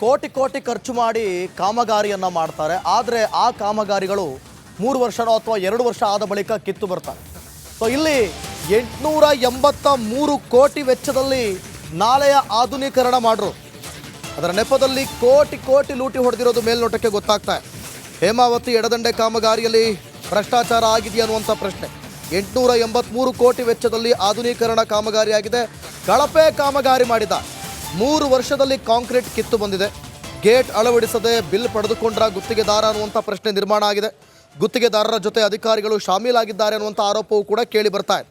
ಕೋಟಿ ಕೋಟಿ ಖರ್ಚು ಮಾಡಿ ಕಾಮಗಾರಿಯನ್ನು ಮಾಡ್ತಾರೆ. ಆದರೆ ಆ ಕಾಮಗಾರಿಗಳು ಮೂರು ವರ್ಷನೋ ಅಥವಾ ಎರಡು ವರ್ಷ ಆದ ಬಳಿಕ ಕಿತ್ತು ಬರ್ತಾರೆ. ಸೊ ಇಲ್ಲಿ ಎಂಟುನೂರ ಎಂಬತ್ತ ಮೂರು ಕೋಟಿ ವೆಚ್ಚದಲ್ಲಿ ನಾಲೆಯ ಆಧುನೀಕರಣ ಮಾಡ್ರು. ಅದರ ನೆಪದಲ್ಲಿ ಕೋಟಿ ಕೋಟಿ ಲೂಟಿ ಹೊಡೆದಿರೋದು ಮೇಲ್ನೋಟಕ್ಕೆ ಗೊತ್ತಾಗ್ತಾ ಹೇಮಾವತಿ ಎಡದಂಡೆ ಕಾಮಗಾರಿಯಲ್ಲಿ ಭ್ರಷ್ಟಾಚಾರ ಆಗಿದೆಯಾ ಅನ್ನುವಂಥ ಪ್ರಶ್ನೆ. ಎಂಟುನೂರ ಎಂಬತ್ಮೂರು ಕೋಟಿ ವೆಚ್ಚದಲ್ಲಿ ಆಧುನೀಕರಣ ಕಾಮಗಾರಿಯಾಗಿದೆ. ಕಳಪೆ ಕಾಮಗಾರಿ ಮಾಡಿದ ಮೂರು ವರ್ಷದಲ್ಲಿ ಕಾಂಕ್ರೀಟ್ ಕಿತ್ತು ಬಂದಿದೆ. ಗೇಟ್ ಅಳವಡಿಸದೆ ಬಿಲ್ ಪಡೆದುಕೊಂಡ್ರ ಗುತ್ತಿಗೆದಾರ ಅನ್ನುವಂಥ ಪ್ರಶ್ನೆ ನಿರ್ಮಾಣ ಆಗಿದೆ. ಗುತ್ತಿಗೆದಾರರ ಜೊತೆ ಅಧಿಕಾರಿಗಳು ಶಾಮೀಲಾಗಿದ್ದಾರೆ ಅನ್ನುವಂಥ ಆರೋಪವೂ ಕೂಡ ಕೇಳಿ ಬರ್ತಾ ಇದೆ.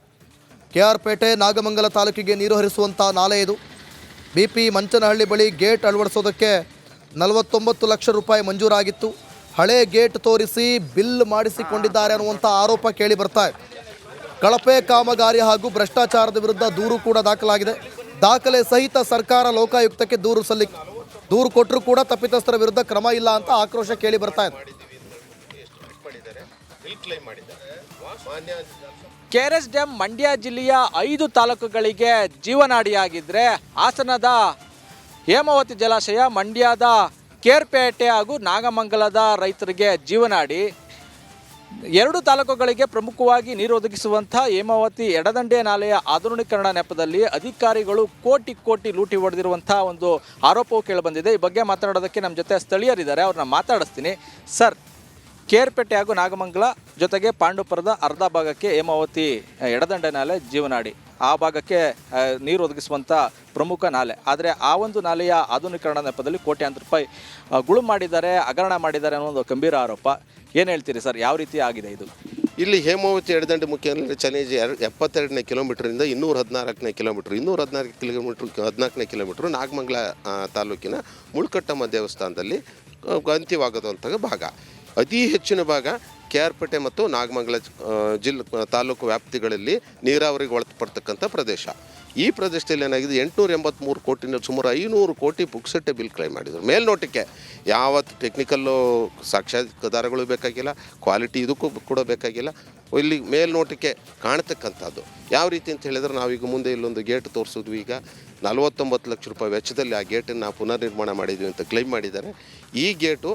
ಕೆ ಆರ್ ಪೇಟೆ ನಾಗಮಂಗಲ ತಾಲೂಕಿಗೆ ನೀರು ಹರಿಸುವಂಥ ನಾಲೆ ಇದು. ಬಿ ಪಿ ಮಂಚನಹಳ್ಳಿ ಬಳಿ ಗೇಟ್ ಅಳವಡಿಸೋದಕ್ಕೆ ನಲವತ್ತೊಂಬತ್ತು ಲಕ್ಷ ರೂಪಾಯಿ ಮಂಜೂರಾಗಿತ್ತು. ಹಳೆ ಗೇಟ್ ತೋರಿಸಿ ಬಿಲ್ ಮಾಡಿಸಿಕೊಂಡಿದ್ದಾರೆ ಅನ್ನುವಂಥ ಆರೋಪ ಕೇಳಿ ಬರ್ತಾ ಇದೆ. ಕಳಪೆ ಕಾಮಗಾರಿ ಹಾಗೂ ಭ್ರಷ್ಟಾಚಾರದ ವಿರುದ್ಧ ದೂರು ಕೂಡ ದಾಖಲಾಗಿದೆ. ದಾಖಲೆ ಸಹಿತ ಸರ್ಕಾರ ಲೋಕಾಯುಕ್ತಕ್ಕೆ ದೂರು ಸಲ್ಲಿ ದೂರು ಕೊಟ್ಟರೂ ಕೂಡ ತಪ್ಪಿತಸ್ಥರ ವಿರುದ್ಧ ಕ್ರಮ ಇಲ್ಲ ಅಂತ ಆಕ್ರೋಶ ಕೇಳಿ ಬರ್ತಾ ಇದೆ. K R S dam Mandya ಜಿಲ್ಲೆಯ ಐದು ತಾಲೂಕುಗಳಿಗೆ ಜೀವನಾಡಿಯಾಗಿದ್ದರೆ ಹಾಸನದ ಹೇಮಾವತಿ ಜಲಾಶಯ ಮಂಡ್ಯದ ಕೇರ್ಪೇಟೆ ಹಾಗೂ ನಾಗಮಂಗಲದ ರೈತರಿಗೆ ಜೀವನಾಡಿ ಎರಡು ತಾಲೂಕುಗಳಿಗೆ ಪ್ರಮುಖವಾಗಿ ನೀರು ಒದಗಿಸುವಂಥ ಹೇಮಾವತಿ ಎಡದಂಡೆ ನಾಲೆಯ ಆಧುನೀಕರಣ ನೆಪದಲ್ಲಿ ಅಧಿಕಾರಿಗಳು ಕೋಟಿ ಕೋಟಿ ಲೂಟಿ ಹೊಡೆದಿರುವಂಥ ಒಂದು ಆರೋಪವು ಕೇಳಿಬಂದಿದೆ. ಈ ಬಗ್ಗೆ ಮಾತನಾಡೋದಕ್ಕೆ ನಮ್ಮ ಜೊತೆ ಸ್ಥಳೀಯರಿದ್ದಾರೆ. ಅವ್ರನ್ನ ಮಾತಾಡಿಸ್ತೀನಿ. ಸರ್, ಕೇರ್ಪೇಟೆ ಹಾಗೂ ನಾಗಮಂಗಲ ಜೊತೆಗೆ ಪಾಂಡುಪುರದ ಅರ್ಧ ಭಾಗಕ್ಕೆ ಹೇಮಾವತಿ ಎಡದಂಡೆ ನಾಲೆ ಜೀವನಾಡಿ. ಆ ಭಾಗಕ್ಕೆ ನೀರು ಒದಗಿಸುವಂಥ ಪ್ರಮುಖ ನಾಲೆ. ಆದರೆ ಆ ಒಂದು ನಾಲೆಯ ಆಧುನೀಕರಣ ನೆಪದಲ್ಲಿ ಕೋಟ್ಯಾಂತರ ರೂಪಾಯಿ ಗುಳು ಮಾಡಿದ್ದಾರೆ, ಹಗರಣ ಮಾಡಿದ್ದಾರೆ ಅನ್ನೋ ಒಂದು ಗಂಭೀರ ಆರೋಪ. ಏನು ಹೇಳ್ತೀರಿ ಸರ್? ಯಾವ ರೀತಿ ಆಗಿದೆ ಇದು? ಇಲ್ಲಿ ಹೇಮಾವತಿ ಎಡದಂಡೆ ಮುಖ್ಯ ಚಲೇಜ್ ಎರ ಎಪ್ಪತ್ತೆರಡನೇ ಕಿಲೋಮೀಟ್ರಿಂದ ಇನ್ನೂರ ಹದಿನಾಲ್ಕನೇ ಕಿಲೋಮೀಟ್ರ್ ಇನ್ನೂರ ಹದಿನಾಲ್ಕು ಕಿಲೋಮೀಟ್ರ್, ಹದಿನಾಲ್ಕನೇ ಕಿಲೋಮೀಟ್ರ್ ನಾಗಮಂಗಲ ತಾಲೂಕಿನ ಮುಳ್ಕಟ್ಟಮ್ಮ ದೇವಸ್ಥಾನದಲ್ಲಿ ಅಂತ್ಯವಾಗದಂಥ ಭಾಗ. ಅತಿ ಹೆಚ್ಚಿನ ಭಾಗ ಕೆ ಆರ್ ಪೇಟೆ ಮತ್ತು ನಾಗಮಂಗಲ ಜಿಲ್ಲೆ ತಾಲೂಕು ವ್ಯಾಪ್ತಿಗಳಲ್ಲಿ ನೀರಾವರಿಗೆ ಒಳಪಡ್ತಕ್ಕಂಥ ಪ್ರದೇಶ. ಈ ಪ್ರದೇಶದಲ್ಲಿ ಏನಾಗಿದೆ? ಎಂಟುನೂರ ಎಂಬತ್ತ್ಮೂರು ಕೋಟಿನ ಸುಮಾರು ಐನೂರು ಕೋಟಿ ಪುಕ್ಸಟ್ಟೆ ಬಿಲ್ ಕ್ಲೈಮ್ ಮಾಡಿದರು. ಮೇಲ್ನೋಟಕ್ಕೆ ಯಾವ ಟೆಕ್ನಿಕಲ್ಲು ಸಾಕ್ಷ್ಯಾಧಾರಗಳು ಬೇಕಾಗಿಲ್ಲ, ಕ್ವಾಲಿಟಿ ಇದಕ್ಕೂ ಕೂಡ ಬೇಕಾಗಿಲ್ಲ. ಇಲ್ಲಿ ಮೇಲ್ನೋಟಕ್ಕೆ ಕಾಣ್ತಕ್ಕಂಥದ್ದು. ಯಾವ ರೀತಿ ಅಂತ ಹೇಳಿದ್ರೆ ನಾವೀಗ ಮುಂದೆ ಇಲ್ಲೊಂದು ಗೇಟ್ ತೋರಿಸಿದ್ವಿ. ಈಗ ನಲವತ್ತೊಂಬತ್ತು ಲಕ್ಷ ರೂಪಾಯಿ ವೆಚ್ಚದಲ್ಲಿ ಆ ಗೇಟನ್ನು ಪುನರ್ ನಿರ್ಮಾಣ ಮಾಡಿದ್ವಿ ಅಂತ ಕ್ಲೈಮ್ ಮಾಡಿದ್ದಾರೆ. ಈ ಗೇಟು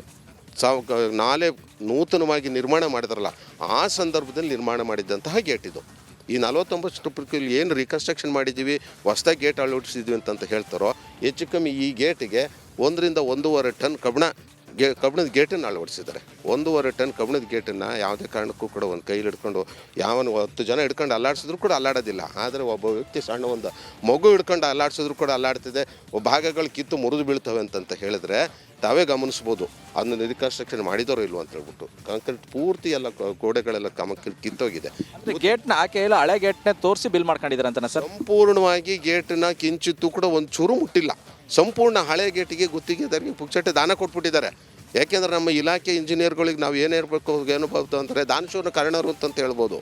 ಸಾವ್ ನಾಲೆ ನೂತನವಾಗಿ ನಿರ್ಮಾಣ ಮಾಡಿದ್ರಲ್ಲ, ಆ ಸಂದರ್ಭದಲ್ಲಿ ನಿರ್ಮಾಣ ಮಾಡಿದ್ದಂತಹ ಗೇಟ್ ಇದು. ಈ ನಲವತ್ತೊಂಬತ್ತು ರೂಪಾಯಿ ಏನು ರಿಕನ್ಸ್ಟ್ರಕ್ಷನ್ ಮಾಡಿದ್ದೀವಿ, ಹೊಸದಾಗಿ ಗೇಟ್ ಅಳವಡಿಸಿದ್ವಿ ಅಂತಂತ ಹೇಳ್ತಾರೋ, ಹೆಚ್ಚು ಕಮ್ಮಿ ಈ ಗೇಟಿಗೆ ಒಂದರಿಂದ ಒಂದೂವರೆ ಟನ್ ಕಬ್ಬಣ ಗೇ ಕಬ್ಬಿಣದ ಗೇಟನ್ನು ಅಳವಡಿಸಿದ್ದಾರೆ. ಒಂದೂವರೆ ಟನ್ ಕಬ್ಬಿಣದ ಗೇಟನ್ನು ಯಾವುದೇ ಕಾರಣಕ್ಕೂ ಕೂಡ ಒಂದು ಕೈಲಿ ಹಿಡ್ಕೊಂಡು ಯಾವನು ಹತ್ತು ಜನ ಹಿಡ್ಕೊಂಡು ಅಲ್ಲಾಡಿಸಿದ್ರು ಕೂಡ ಅಲ್ಲಾಡೋದಿಲ್ಲ. ಆದರೆ ಒಬ್ಬ ವ್ಯಕ್ತಿ ಸಣ್ಣ ಒಂದು ಮಗು ಹಿಡ್ಕೊಂಡು ಅಲ್ಲಾಡಿಸಿದ್ರು ಕೂಡ ಅಲ್ಲಾಡ್ತಿದೆ. ಭಾಗಗಳು ಕಿತ್ತು ಮುರಿದು ಬೀಳ್ತವೆ ಅಂತಂತ ಹೇಳಿದ್ರೆ ತಾವೇ ಗಮನಿಸ್ಬೋದು. ಅದನ್ನ ರಿಕನ್ಸ್ಟ್ರಕ್ಷನ್ ಮಾಡಿದವರು ಇಲ್ವ ಅಂತ ಹೇಳ್ಬಿಟ್ಟು. ಕಾಂಕ್ರೀಟ್ ಪೂರ್ತಿ ಎಲ್ಲ ಗೋಡೆಗಳೆಲ್ಲ ಕಮ ಕಿತ್ತೋಗಿದೆ. ಗೇಟ್ನ ಆಕೆ ಇಲ್ಲ ಹಳೆ ಗೇಟ್ನೇ ತೋರಿಸಿ ಬಿಲ್ ಮಾಡ್ಕೊಂಡಿದ್ದಾರೆ ಅಂತ ಸಂಪೂರ್ಣವಾಗಿ ಗೇಟ್ನ ಕಿಂಚಿತ್ತು ಕೂಡ ಒಂದು ಚೂರು ಮುಟ್ಟಿಲ್ಲ. ಸಂಪೂರ್ಣ ಹಳೆ ಗೇಟಿಗೆ ಗುತ್ತಿಗೆದಾರಿಗೆ ಪುಕ್ಸಟ್ಟೆ ದಾನ ಕೊಟ್ಬಿಟ್ಟಿದ್ದಾರೆ. ಯಾಕೆಂದ್ರೆ ನಮ್ಮ ಇಲಾಖೆ ಇಂಜಿನಿಯರ್ಗಳಿಗೆ ನಾವು ಏನು ಇರಬೇಕು ಏನು ಬರ್ತು ಅಂತಾರೆ ದಾನಶೂರ್ನ ಕಾರಣರು ಅಂತ ಹೇಳ್ಬೋದು.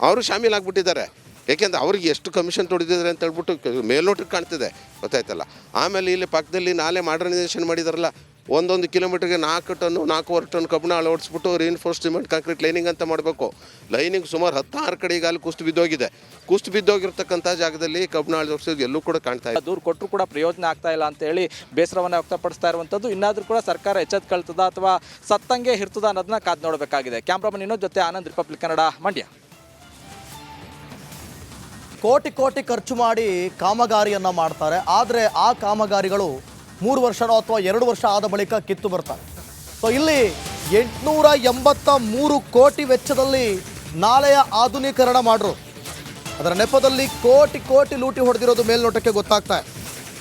ಅವರು ಶಾಮೀಲಾಗ್ಬಿಟ್ಟಿದ್ದಾರೆ ಯಾಕೆಂದ್ರೆ ಅವ್ರಿಗೆ ಎಷ್ಟು ಕಮಿಷನ್ ತೊಡೆದಿದ್ದಾರೆ ಅಂತ ಹೇಳ್ಬಿಟ್ಟು ಮೇಲ್ನೋಟಕ್ಕೆ ಕಾಣ್ತಿದೆ. ಗೊತ್ತಾಯ್ತಲ್ಲ? ಆಮೇಲೆ ಇಲ್ಲಿ ಪಕ್ಕದಲ್ಲಿ ನಾಲೆ ಮಾಡರ್ನೈಸೇಷನ್ ಮಾಡಿದಾರಲ್ಲ ಒಂದೊಂದು ಕಿಲೋಮೀಟರ್ಗೆ ನಾಲ್ಕು ಟನ್ನು ನಾಲ್ಕೂವರೆ ಟನ್ ಕಬ್ಬಿಣ ಅಳವಡಿಸ್ಬಿಟ್ಟು ರೀನ್ಫೋರ್ಸ್ ಸಿಮೆಂಟ್ ಕಾಂಕ್ರೀಟ್ ಲೈನಿಂಗ್ ಅಂತ ಮಾಡಬೇಕು. ಲೈನಿಂಗ್ ಸುಮಾರು ಹತ್ತಾರು ಕಡೆ ಈಗ ಅಲ್ಲಿ ಕುಸ್ತು ಬಿದ್ದೋಗಿದೆ. ಕುಸ್ತು ಬಿದ್ದೋಗಿರ್ತಕ್ಕಂಥ ಜಾಗದಲ್ಲಿ ಕಬ್ಬಿಣ ಅಳವಡಿಸೋದು ಎಲ್ಲೂ ಕೂಡ ಕಾಣ್ತಾ ಇದೆ ದೂರು ಕೊಟ್ಟರು ಕೂಡ ಪ್ರಯೋಜನ ಆಗ್ತಾ ಇಲ್ಲ ಅಂತ ಹೇಳಿ ಬೇಸರವನ್ನು ವ್ಯಕ್ತಪಡಿಸ್ತಾ ಇರುವಂಥದ್ದು. ಇನ್ನಾದರೂ ಕೂಡ ಸರ್ಕಾರ ಎಚ್ಚೆತ್ಕೊಳ್ತದ ಅಥವಾ ಸತ್ತಂಗೆ ಇರ್ತದ ಅನ್ನೋದನ್ನ ಕಾದ್ ನೋಡಬೇಕಾಗಿದೆ. ಕ್ಯಾಮ್ರಾಮನ್ ಇನ್ನೊಂದು ಜೊತೆ ಆನಂದ್ ರಿಪಬ್ಲಿಕ್ ಕನ್ನಡ ಮಂಡ್ಯ. ಕೋಟಿ ಕೋಟಿ ಖರ್ಚು ಮಾಡಿ ಕಾಮಗಾರಿಯನ್ನು ಮಾಡ್ತಾರೆ. ಆದರೆ ಆ ಕಾಮಗಾರಿಗಳು ಮೂರು ವರ್ಷನೋ ಅಥವಾ ಎರಡು ವರ್ಷ ಆದ ಬಳಿಕ ಕಿತ್ತು ಬರ್ತಾರೆ. ಸೊ ಇಲ್ಲಿ ಎಂಟುನೂರ ಎಂಬತ್ತ ಮೂರು ಕೋಟಿ ವೆಚ್ಚದಲ್ಲಿ ನಾಳೆಯ ಆಧುನೀಕರಣ ಮಾಡ್ರು. ಅದರ ನೆಪದಲ್ಲಿ ಕೋಟಿ ಕೋಟಿ ಲೂಟಿ ಹೊಡೆದಿರೋದು ಮೇಲ್ನೋಟಕ್ಕೆ ಗೊತ್ತಾಗ್ತಾ ಇದೆ.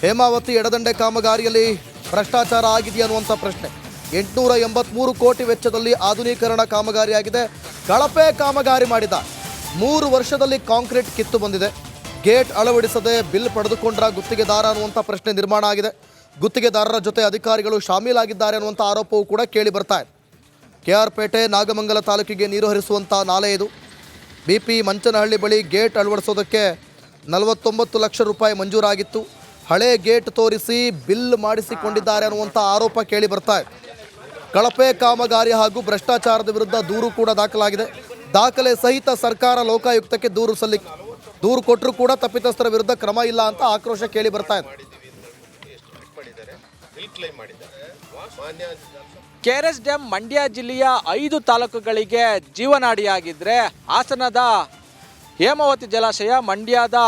ಹೇಮಾವತಿ ಎಡದಂಡೆ ಕಾಮಗಾರಿಯಲ್ಲಿ ಭ್ರಷ್ಟಾಚಾರ ಆಗಿದೆಯಾ ಅನ್ನುವಂಥ ಪ್ರಶ್ನೆ. ಎಂಟುನೂರ ಎಂಬತ್ಮೂರು ಕೋಟಿ ವೆಚ್ಚದಲ್ಲಿ ಆಧುನೀಕರಣ ಕಾಮಗಾರಿಯಾಗಿದೆ. ಕಳಪೆ ಕಾಮಗಾರಿ ಮಾಡಿದ. ಮೂರು ವರ್ಷದಲ್ಲಿ ಕಾಂಕ್ರೀಟ್ ಕಿತ್ತು ಬಂದಿದೆ. ಗೇಟ್ ಅಳವಡಿಸದೆ ಬಿಲ್ ಪಡೆದುಕೊಂಡ್ರ ಗುತ್ತಿಗೆದಾರ ಅನ್ನುವಂಥ ಪ್ರಶ್ನೆ ನಿರ್ಮಾಣ ಆಗಿದೆ. ಗುತ್ತಿಗೆದಾರರ ಜೊತೆ ಅಧಿಕಾರಿಗಳು ಶಾಮೀಲಾಗಿದ್ದಾರೆ ಅನ್ನುವಂಥ ಆರೋಪವೂ ಕೂಡ ಕೇಳಿ ಬರ್ತಾ ಇದೆ. ಕೆ ಆರ್ ಪೇಟೆ ನಾಗಮಂಗಲ ತಾಲೂಕಿಗೆ ನೀರು ಹರಿಸುವಂಥ ನಾಲೆ ಇದು. ಬಿ ಪಿ ಮಂಚನಹಳ್ಳಿ ಬಳಿ ಗೇಟ್ ಅಳವಡಿಸೋದಕ್ಕೆ ನಲವತ್ತೊಂಬತ್ತು ಲಕ್ಷ ರೂಪಾಯಿ ಮಂಜೂರಾಗಿತ್ತು. ಹಳೆ ಗೇಟ್ ತೋರಿಸಿ ಬಿಲ್ ಮಾಡಿಸಿಕೊಂಡಿದ್ದಾರೆ ಅನ್ನುವಂಥ ಆರೋಪ ಕೇಳಿ ಬರ್ತಾ ಇದೆ. ಕಳಪೆ, ಕಾಮಗಾರಿ ಹಾಗೂ ಭ್ರಷ್ಟಾಚಾರದ ವಿರುದ್ಧ ದೂರು ಕೂಡ ದಾಖಲಾಗಿದೆ. ದಾಖಲೆ ಸಹಿತ ಸರ್ಕಾರ ಲೋಕಾಯುಕ್ತಕ್ಕೆ ದೂರು ಸಲ್ಲಿ ದೂರು ಕೊಟ್ಟರೂ ಕೂಡ ತಪ್ಪಿತಸ್ಥರ ವಿರುದ್ಧ ಕ್ರಮ ಇಲ್ಲ ಅಂತ ಆಕ್ರೋಶ ಕೇಳಿ ಬರ್ತಾ ಇದೆ. ಕ್ಲೈಮ್ ಮಾಡಿದ್ದಾರೆ. ಮಾನ್ಯ K R S dam Mandya ಜಿಲ್ಲೆಯ ಐದು ತಾಲೂಕುಗಳಿಗೆ ಜೀವನಾಡಿಯಾಗಿದ್ದರೆ ಹಾಸನದ ಹೇಮಾವತಿ ಜಲಾಶಯ, ಮಂಡ್ಯದ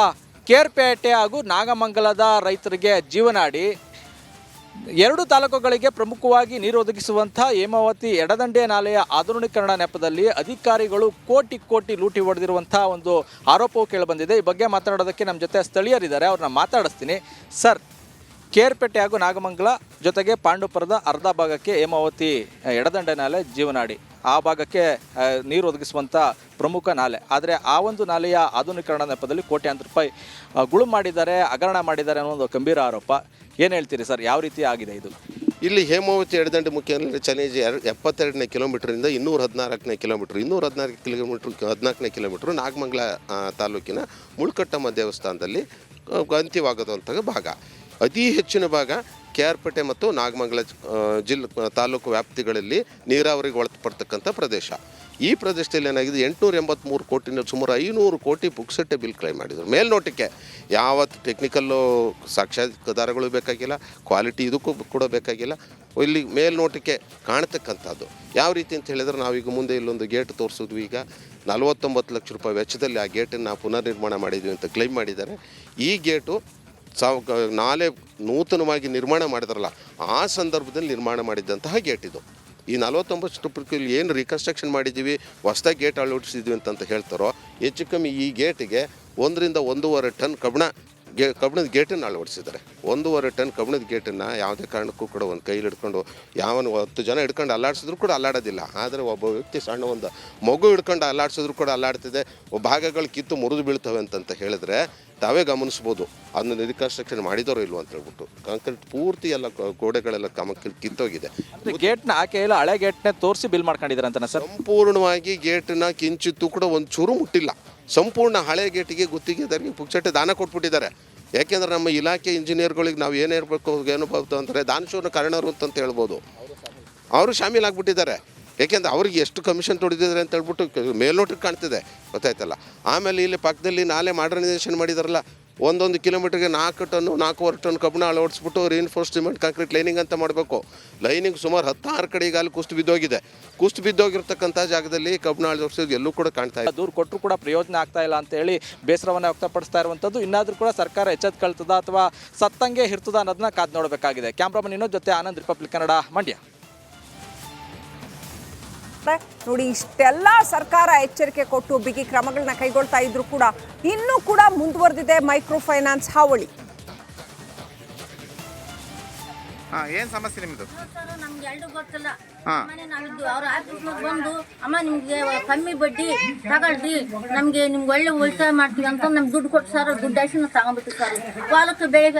ಕೇರ್ಪೇಟೆ ಹಾಗೂ ನಾಗಮಂಗಲದ ರೈತರಿಗೆ ಜೀವನಾಡಿ ಎರಡು ತಾಲೂಕುಗಳಿಗೆ ಪ್ರಮುಖವಾಗಿ ನೀರು ಒದಗಿಸುವಂಥ ಹೇಮಾವತಿ ಎಡದಂಡೆ ನಾಲೆಯ ಆಧುನೀಕರಣ ನೆಪದಲ್ಲಿ ಅಧಿಕಾರಿಗಳು ಕೋಟಿ ಕೋಟಿ ಲೂಟಿ ಹೊಡೆದಿರುವಂಥ ಒಂದು ಆರೋಪವು ಕೇಳಿಬಂದಿದೆ ಈ ಬಗ್ಗೆ ಮಾತನಾಡೋದಕ್ಕೆ ನಮ್ಮ ಜೊತೆ ಸ್ಥಳೀಯರಿದ್ದಾರೆ. ಅವ್ರನ್ನ ಮಾತಾಡಿಸ್ತೀನಿ. ಸರ್ ಕೇರ್ಪೇಟೆ ಹಾಗೂ ನಾಗಮಂಗಲ ಜೊತೆಗೆ ಪಾಂಡುಪುರದ ಅರ್ಧ ಭಾಗಕ್ಕೆ ಹೇಮಾವತಿ ಎಡದಂಡೆ ನಾಲೆ ಜೀವನಾಡಿ. ಆ ಭಾಗಕ್ಕೆ ನೀರು ಒದಗಿಸುವಂಥ ಪ್ರಮುಖ ನಾಲೆ. ಆದರೆ ಆ ಒಂದು ನಾಲೆಯ ಆಧುನೀಕರಣ ನೆಪದಲ್ಲಿ ಕೋಟ್ಯಾಂತರ ರೂಪಾಯಿ ಗುಳು ಮಾಡಿದ್ದಾರೆ, ಹಗರಣ ಮಾಡಿದ್ದಾರೆ ಅನ್ನೋ ಒಂದು ಗಂಭೀರ ಆರೋಪ. ಏನು ಹೇಳ್ತೀರಿ ಸರ್? ಯಾವ ರೀತಿ ಆಗಿದೆ ಇದು? ಇಲ್ಲಿ ಹೇಮಾವತಿ ಎಡದಂಡೆ ಮುಖ್ಯ ಚಲೇಜ್ ಎರ, ಎಪ್ಪತ್ತೆರಡನೇ ಕಿಲೋಮೀಟ್ರಿಂದ ಇನ್ನೂರ ಹದಿನಾಲ್ಕನೇ ಕಿಲೋಮೀಟ್ರ್ ಇನ್ನೂರ ಹದಿನಾಲ್ಕು ಕಿಲೋಮೀಟ್ರ್, ಹದಿನಾಲ್ಕನೇ ಕಿಲೋಮೀಟ್ರ್ ನಾಗಮಂಗಲ ತಾಲೂಕಿನ ಮುಳ್ಕಟ್ಟಮ್ಮ ದೇವಸ್ಥಾನದಲ್ಲಿ ಅಂತ್ಯವಾಗದಂಥ ಭಾಗ. ಅತಿ ಹೆಚ್ಚಿನ ಭಾಗ ಕೆ ಆರ್ ಪೇಟೆ ಮತ್ತು ನಾಗಮಂಗಲ ಜಿಲ್ ಜಿಲ್ಲೆ ತಾಲೂಕು ವ್ಯಾಪ್ತಿಗಳಲ್ಲಿ ನೀರಾವರಿಗೆ ಒಳಪಡ್ತಕ್ಕಂಥ ಪ್ರದೇಶ. ಈ ಪ್ರದೇಶದಲ್ಲಿ ಏನಾಗಿದೆ, ಎಂಟುನೂರ ಎಂಬತ್ತ್ಮೂರು ಕೋಟಿನ ಸುಮಾರು ಐನೂರು ಕೋಟಿ ಪುಕ್ಸಟ್ಟೆ ಬಿಲ್ ಕ್ಲೈಮ್ ಮಾಡಿದರು. ಮೇಲ್ನೋಟಕ್ಕೆ ಯಾವ ಟೆಕ್ನಿಕಲ್ಲು ಸಾಕ್ಷ್ಯಾಧಾರಗಳು ಬೇಕಾಗಿಲ್ಲ, ಕ್ವಾಲಿಟಿ ಇದಕ್ಕೂ ಕೂಡ ಬೇಕಾಗಿಲ್ಲ. ಇಲ್ಲಿ ಮೇಲ್ನೋಟಕ್ಕೆ ಕಾಣತಕ್ಕಂಥದ್ದು. ಯಾವ ರೀತಿ ಅಂತ ಹೇಳಿದ್ರೆ, ನಾವೀಗ ಮುಂದೆ ಇಲ್ಲೊಂದು ಗೇಟ್ ತೋರಿಸಿದ್ವಿ. ಈಗ ನಲವತ್ತೊಂಬತ್ತು ಲಕ್ಷ ರೂಪಾಯಿ ವೆಚ್ಚದಲ್ಲಿ ಆ ಗೇಟನ್ನು ಪುನರ್ ಪುನರ್ನಿರ್ಮಾಣ ಮಾಡಿದ್ವಿ ಅಂತ ಕ್ಲೈಮ್ ಮಾಡಿದ್ದಾರೆ. ಈ ಗೇಟು ಸಾವ್ ನಾಲೆ ನೂತನವಾಗಿ ನಿರ್ಮಾಣ ಮಾಡಿದ್ರಲ್ಲ, ಆ ಸಂದರ್ಭದಲ್ಲಿ ನಿರ್ಮಾಣ ಮಾಡಿದ್ದಂತಹ ಗೇಟ್ ಇದು. ಈ ನಲವತ್ತೊಂಬತ್ತು ರೂಪಾಯಿ ಏನು ರಿಕನ್ಸ್ಟ್ರಕ್ಷನ್ ಮಾಡಿದ್ದೀವಿ ಹೊಸದಾಗಿ ಗೇಟ್ ಅಳವಡಿಸಿದ್ವಿ ಅಂತಂತ ಹೇಳ್ತಾರೋ, ಹೆಚ್ಚು ಕಮ್ಮಿ ಈ ಗೇಟಿಗೆ ಒಂದರಿಂದ ಒಂದೂವರೆ ಟನ್ ಕಬ್ಬಣ ಗೇ ಕಬ್ಬಿಣದ ಗೇಟನ್ನು ಅಳವಡಿಸಿದ್ದಾರೆ. ಒಂದೂವರೆ ಟನ್ ಕಬ್ಬಿಣದ ಗೇಟನ್ನು ಯಾವುದೇ ಕಾರಣಕ್ಕೂ ಕೂಡ ಒಂದು ಕೈಲಿ ಹಿಡ್ಕೊಂಡು ಯಾವನು ಹತ್ತು ಜನ ಹಿಡ್ಕೊಂಡು ಅಲ್ಲಾಡಿಸಿದ್ರು ಕೂಡ ಅಲ್ಲಾಡೋದಿಲ್ಲ. ಆದರೆ ಒಬ್ಬ ವ್ಯಕ್ತಿ ಸಣ್ಣ ಒಂದು ಮಗು ಹಿಡ್ಕೊಂಡು ಅಲ್ಲಾಡಿಸಿದ್ರು ಕೂಡ ಅಲ್ಲಾಡ್ತಿದೆ. ಭಾಗಗಳು ಕಿತ್ತು ಮುರಿದು ಬೀಳ್ತವೆ ಅಂತಂತ ಹೇಳಿದ್ರೆ ತಾವೇ ಗಮನಿಸ್ಬೋದು. ಅದನ್ನ ರಿಕನ್ಸ್ಟ್ರಕ್ಷನ್ ಮಾಡಿದವರು ಇಲ್ವ ಅಂತ ಹೇಳ್ಬಿಟ್ಟು. ಕಾಂಕ್ರೀಟ್ ಪೂರ್ತಿ ಎಲ್ಲ ಗೋಡೆಗಳೆಲ್ಲ ಕಮ ಕಿತ್ತೋಗಿದೆ. ಗೇಟ್ನ ಆಕೆ ಇಲ್ಲ ಹಳೆ ಗೇಟ್ನೇ ತೋರಿಸಿ ಬಿಲ್ ಮಾಡ್ಕೊಂಡಿದ್ದಾರೆ ಅಂತ ಸಂಪೂರ್ಣವಾಗಿ ಗೇಟ್ನ ಕಿಂಚಿತ್ತು ಕೂಡ ಒಂದು ಚೂರು ಮುಟ್ಟಿಲ್ಲ. ಸಂಪೂರ್ಣ ಹಳೆ ಗೇಟಿಗೆ ಗುತ್ತಿಗೆದಾರಿಗೆ ಪುಕ್ಸಟ್ಟೆ ದಾನ ಕೊಟ್ಬಿಟ್ಟಿದ್ದಾರೆ. ಯಾಕೆಂದ್ರೆ ನಮ್ಮ ಇಲಾಖೆ ಇಂಜಿನಿಯರ್ಗಳಿಗೆ ನಾವು ಏನು ಇರಬೇಕು ಏನು ಬರ್ತು ಅಂದರೆ ದಾನಶೂರ್ನ ಕಾರಣರು ಅಂತ ಹೇಳ್ಬೋದು. ಅವರು ಶಾಮೀಲಾಗ್ಬಿಟ್ಟಿದ್ದಾರೆ ಯಾಕೆಂದ್ರೆ ಅವ್ರಿಗೆ ಎಷ್ಟು ಕಮಿಷನ್ ತೊಡಿದಿದ್ದಾರೆ ಅಂತ ಹೇಳ್ಬಿಟ್ಟು ಮೇಲ್ನೋಟಕ್ಕೆ ಕಾಣ್ತಿದೆ. ಗೊತ್ತಾಯ್ತಲ್ಲ? ಆಮೇಲೆ ಇಲ್ಲಿ ಪಕ್ಕದಲ್ಲಿ ನಾಲೆ ಮಾಡರ್ನೈಸೇಷನ್ ಮಾಡಿದಾರಲ್ಲ ಒಂದೊಂದು ಕಿಲೋಮೀಟರ್ಗೆ ನಾಲ್ಕು ಟನ್ನು ನಾಲ್ಕೂವರೆ ಟನ್ ಕಬ್ಬಿಣ ಅಳವಡಿಸ್ಬಿಟ್ಟು ರೀನ್ಫೋರ್ಸ್ ಸಿಮೆಂಟ್ ಕಾಂಕ್ರೀಟ್ ಲೈನಿಂಗ್ ಅಂತ ಮಾಡಬೇಕು. ಲೈನಿಂಗ್ ಸುಮಾರು ಹತ್ತಾರು ಕಡೆ ಈಗ ಅಲ್ಲಿ ಕುಸ್ತು ಬಿದ್ದೋಗಿದೆ. ಕುಸ್ತು ಬಿದ್ದೋಗಿರ್ತಕ್ಕಂಥ ಜಾಗದಲ್ಲಿ ಕಬ್ಬಿಣ ಅಳವಡಿಸೋದು ಎಲ್ಲೂ ಕೂಡ ಕಾಣ್ತಾ ಇದೆ ದೂರು ಕೊಟ್ಟರು ಕೂಡ ಪ್ರಯೋಜನ ಆಗ್ತಾ ಇಲ್ಲ ಅಂತ ಹೇಳಿ ಬೇಸರವನ್ನು ವ್ಯಕ್ತಪಡಿಸ್ತಾ ಇರುವಂಥದ್ದು. ಇನ್ನಾದರೂ ಕೂಡ ಸರ್ಕಾರ ಎಚ್ಚೆತ್ಕೊಳ್ತದ ಅಥವಾ ಸತ್ತಂಗೆ ಇರ್ತದ ಅನ್ನೋದನ್ನ ಕಾದು ನೋಡಬೇಕಾಗಿದೆ. ಕ್ಯಾಮ್ರಾಮನ್ ಇನ್ನೊಂದು ಜೊತೆ ಆನಂದ್ ರಿಪಬ್ಲಿಕ್ ಕನ್ನಡ ಮಂಡ್ಯ. ನೋಡಿ ಇಷ್ಟೆಲ್ಲ ಸರ್ಕಾರ ಎಚ್ಚರಿಕೆ ಕೊಟ್ಟು ಬಿಗಿ ಕ್ರಮಗಳನ್ನ ಕೈಗೊಳ್ತಾ ಇದ್ರು ಕೂಡ ಇನ್ನೂ ಕೂಡ ಮುಂದುವರೆದಿದೆ ಮೈಕ್ರೋ ಫೈನಾನ್ಸ್ ಹಾವಳಿ. ಏನ್ ಸಮಸ್ಯೆ ನಿಮ್ದು? ನಮ್ಗೆ ಎರಡು ಗೊತ್ತಿಲ್ಲ. ಮನೆ ನಾವಿದ್ದು ಅವ್ರ ಆಫೀಸ್ನಾಗ ಬಂದು ಅಮ್ಮ ನಿಮ್ಗೆ ಕಮ್ಮಿ ಬಡ್ಡಿ ತಗೊಳ್ರಿ. ನಮ್ಗೆ ನಿಮ್ಗೆ ಒಳ್ಳೆ ಉಳಿತಾಯ ಮಾಡ್ತೀವಿ ಅಂತ ನಮ್ಗೆ ದುಡ್ಡು ಕೊಟ್ಟು ಸರ್ ದುಡ್ಡು ಅಷ್ಟು ತಗೊಂಡ್ಬಿಟ್ಟು ಸರ್. ಹೊಲಕ್ಕೆ ಬೆಳಿಗ್ಗೆ